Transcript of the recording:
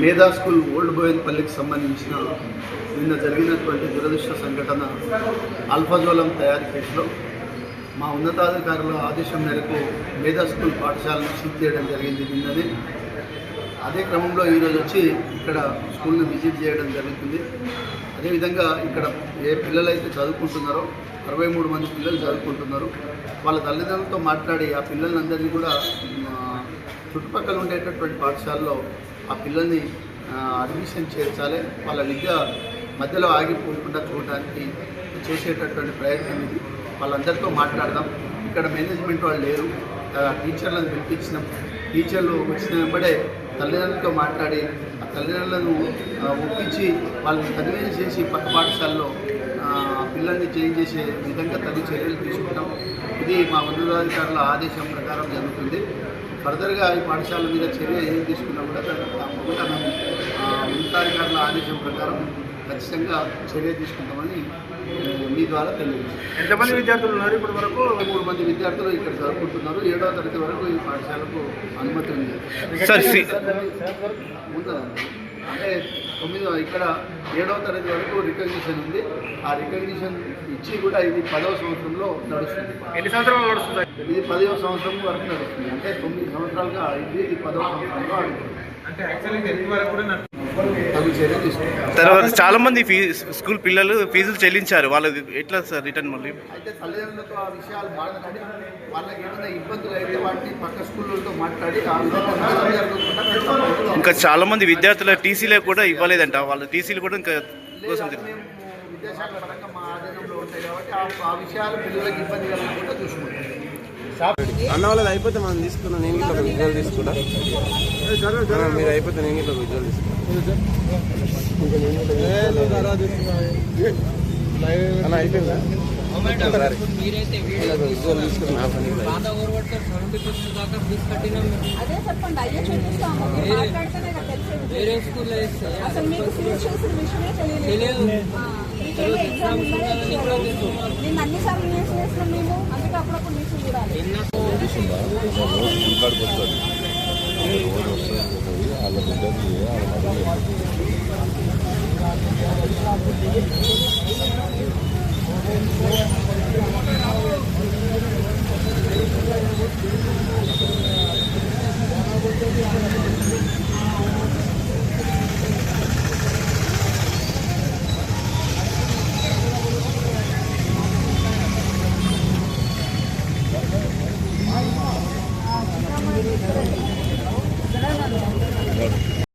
మేధా school old బోయన్పల్లికి సంబంధించిన నిన్న జరిగినటువంటి దురదృష్ట సంఘటన అల్ఫాజోలం తయారీ కేసులో మా ఉన్నతాధికారుల ఆదేశం మేరకు మేధా స్కూల్ పాఠశాలను సీల్ చేయడం జరిగింది. నిన్ననే అదే క్రమంలో ఈరోజు వచ్చి ఇక్కడ స్కూల్ని విజిట్ చేయడం జరుగుతుంది. అదేవిధంగా ఇక్కడ ఏ పిల్లలైతే చదువుకుంటున్నారో అరవై మూడు మంది పిల్లలు చదువుకుంటున్నారు. వాళ్ళ తల్లిదండ్రులతో మాట్లాడి ఆ పిల్లలందరినీ కూడా చుట్టుపక్కల ఉండేటటువంటి పాఠశాలలో ఆ పిల్లల్ని అడ్మిషన్ చేర్చాలి. వాళ్ళ విద్య మధ్యలో ఆగిపోకుండా చూడడానికి చేసేటటువంటి ప్రయత్నం ఇది. వాళ్ళందరితో మాట్లాడదాం. ఇక్కడ మేనేజ్మెంట్ వాళ్ళు లేరు. టీచర్లను పిలిపించినాం. టీచర్లు వచ్చిన వెంబడే తల్లిదండ్రులతో మాట్లాడి ఆ తల్లిదండ్రులను ఒప్పించి వాళ్ళని కన్విన్స్ చేసి పక్క పాఠశాలలో పిల్లల్ని చేంజ్ చేసే విధంగా తల్లి చర్యలు తీసుకుంటాం. ఇది మా ఉన్నతాధికారుల ఆదేశం ప్రకారం జరుగుతుంది. ఫర్దర్గా ఈ పాఠశాల మీద చర్య ఏం తీసుకున్నా కూడా తప్పకుండా మేము ఉన్నతాధికారుల ఆదేశం ప్రకారం ఖచ్చితంగా చర్య తీసుకుంటామని మీ ద్వారా తెలియజేస్తాం ఎంతమంది విద్యార్థులు ఉన్నారు ఇప్పటి వరకు? మూడు మంది విద్యార్థులు ఇక్కడ చదువుకుంటున్నారు ఏడవ తరగతి వరకు ఈ పాఠశాలకు అనుమతి ఉంది. అంటే తొమ్మిదో ఇక్కడ ఏడవ తరగతి వరకు రికగ్నిషన్ ఉంది. ఆ రికగ్నిషన్ ఇచ్చి కూడా ఇది పదవ సంవత్సరంలో నడుస్తుంది. ఎన్ని సంవత్సరాలు నడుస్తుంది ఇది పదవ సంవత్సరం వరకు నడుస్తుంది. అంటే తొమ్మిది సంవత్సరాలుగా ఇది పదవ సంవత్సరంలో అడుగుతుంది అంటే యాక్చువల్లీ టెన్త్ వరకు కూడా తర్వాత చాలా మంది ఫీ స్కూల్ పిల్లలు ఫీజులు చెల్లించారు. వాళ్ళకి ఎట్లా సార్ రిటర్న్ మళ్ళీ? అయితే తల్లిదండ్రులతో ఆ విషయాలు మాట్లాడి వాళ్ళకి ఏమైనా ఇబ్బందులు అయితే వాటిని పక్క స్కూళ్ళతో మాట్లాడి ఆ విధంగా నష్టం జరగకుండా మేము తప్పకుండా ఇంకా చాలా మంది విద్యార్థుల టీసీలే కూడా ఇవ్వలేదంట. వాళ్ళ టీసీలు కూడా ఇంకా కోసం విద్యాశాఖ పరంగా మా ఆధీనంలో ఉంటాయి కాబట్టి ఆ- ఆ విషయాలు పిల్లలకి ఇబ్బంది కలగకుండా చూసుకుంటాం. అన్న వాళ్ళది అయిపోతే మనం తీసుకున్నాం నేను ఇట్లా ఒక విజువల్ తీసుకున్నా మీరు అయిపోతే నేను ఇట్లా ఒక విజువల్ తీసుకున్నా అన్న అయిపోయిందా. అదే చెప్పండి అయ్యే చూపిస్తాము మాట్లాడితేనే కదా అసలు మీకు చేసిన విషయమే తెలియలేదు. ఇచ్చారు రోజు ఇంకాడికి వస్తుంది